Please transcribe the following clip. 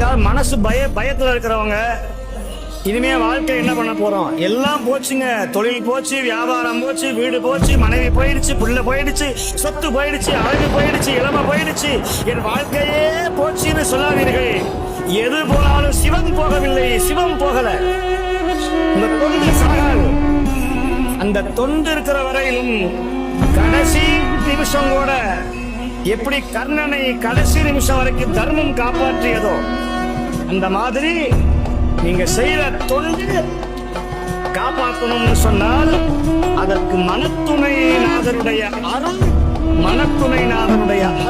யாருக்காவது மனசு பய பயத்தில் இருக்கிறவங்க இனிமே வாழ்க்கை என்ன பண்ண போறோம்? எல்லாம் போச்சுங்க. தொழில் போச்சு வியாபாரம் போச்சு வீடு போச்சு மனைவி போயிடுச்சு புள்ள போயிடுச்சு சொத்து போயிடுச்சு அழகு போயிடுச்சு இளமை போயிடுச்சு. என் வாழ்க்கையே போச்சுன்னு சொல்லாதீர்கள். எது போனாலும் சிவம் போகவில்லை சிவம் போகல. இந்த தொண்டு சாகாது. அந்த தொண்டு இருக்கிற வரையிலும் கடைசி நிமிஷம் கூட எப்படி கர்ணனை கடைசி நிமிஷம் வரைக்கும் தர்மம் காப்பாற்றியதோ அந்த மாதிரி நீங்க செய்யற தொண்டு காப்பாற்றணும்னு சொன்னால் அதற்கு மனத்துணைநாதருடைய அருள் மனத்துணைநாதருடைய அருள்